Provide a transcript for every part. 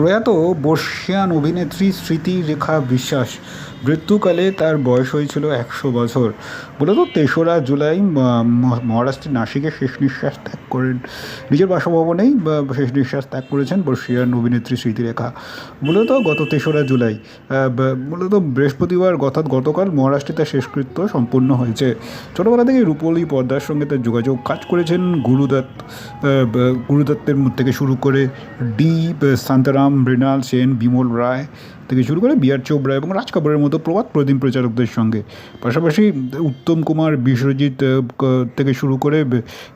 প্রয়াত বর্ষিয়ান অভিনেত্রী স্মৃতি রেখা বিশ্বাস। মৃত্যুকালে তার বয়স হয়েছিল একশো বছর। মূলত তেসরা জুলাই মহারাষ্ট্রের নাসিকে শেষ নিঃশ্বাস ত্যাগ করেন। নিজের বাসভবনেই শেষ নিঃশ্বাস ত্যাগ করেছেন বর্ষিয়ান অভিনেত্রী স্মৃতিরেখা মূলত গত তেসরা জুলাই মূলত বৃহস্পতিবার অর্থাৎ গতকাল মহারাষ্ট্রে তার শেষকৃত্য সম্পন্ন হয়েছে। ছোটবেলা থেকে রূপলী পর্দার সঙ্গে তার যোগাযোগ কাজ করেছেন গুরুদত্ত গুরুদত্তের থেকে শুরু করে ডি শান্তারাম মৃণাল সেন, বিমল রায় থেকে শুরু করে বিআর চোপড়া এবং রাজ কাপুরের মতো প্রবাদ প্রতিম প্রচারকদের সঙ্গে। পাশাপাশি উত্তম কুমার, বিশ্বজিৎ থেকে শুরু করে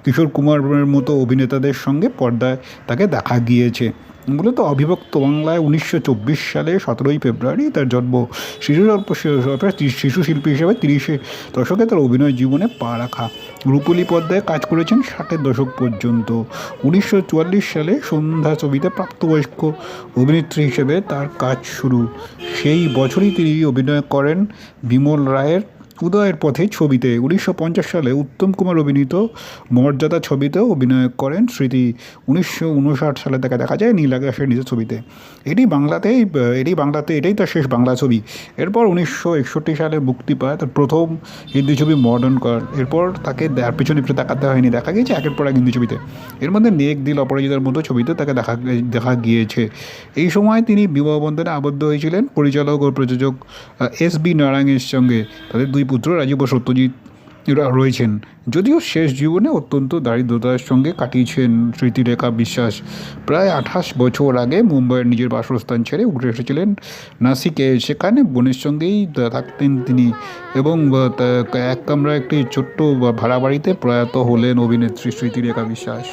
কিশোর কুমারের মতো অভিনেতাদের সঙ্গে পর্দায় তাকে দেখা গিয়েছে। মূলত অবিভক্ত বাংলায় উনিশশো চব্বিশ সালে সতেরোই ফেব্রুয়ারি তার জন্ম শিশু শিশু শিল্পী হিসেবে তিরিশে দশকে তার অভিনয় জীবনে পা রাখা। রূপলী পর্দায় কাজ করেছেন ষাটের দশক পর্যন্ত। উনিশশো চুয়াল্লিশ সালে সন্ধ্যা ছবিতে প্রাপ্তবয়স্ক অভিনেত্রী হিসেবে তার কাজ শুরু। সেই বছরই তিনি অভিনয় করেন বিমল রায়ের উদয়ের পথে ছবিতে উনিশশো পঞ্চাশ সালে উত্তম কুমার অভিনীত মর্যাদা ছবিতেও অভিনয় করেন স্মৃতি উনিশশো উনষাট সালে তাকে দেখা যায় নীল আকাশের নিজের ছবিতে। এটি বাংলাতেই, এটি বাংলাতে, এটাই তার শেষ বাংলা ছবি। এরপর উনিশশো একষট্টি সালে মুক্তি পায় তার প্রথম হিন্দি ছবি মডার্ন কর। এরপর তাকে দেয়ার পিছনে ফিরে তাকাতে হয়নি, দেখা গিয়েছে একের পর এক হিন্দি ছবিতে। এর মধ্যে নেক দিল অপরাজিতার মতো ছবিতে তাকে দেখা দেখা গিয়েছে। এই সময় তিনি বিবাহবন্ধনে আবদ্ধ হয়েছিলেন। পরিচালক ও প্রযোজক এস বি নারায়ণের সঙ্গে। তাদের দুই পুত্র রাজীব ও সত্যজিৎ রয়েছেন। যদিও শেষ জীবনে অত্যন্ত দারিদ্রতার সঙ্গে কাটিয়েছেন স্মৃতিরেখা বিশ্বাস। প্রায় আঠাশ বছর আগে মুম্বাইয়ের নিজের বাসস্থান ছেড়ে উঠে এসেছিলেন নাসিকে। সেখানে বোনের সঙ্গেই থাকতেন তিনি এবং এক কামরা একটি ছোট্ট ভাড়া বাড়িতে প্রয়াত হলেন অভিনেত্রী স্মৃতিরেখা বিশ্বাস।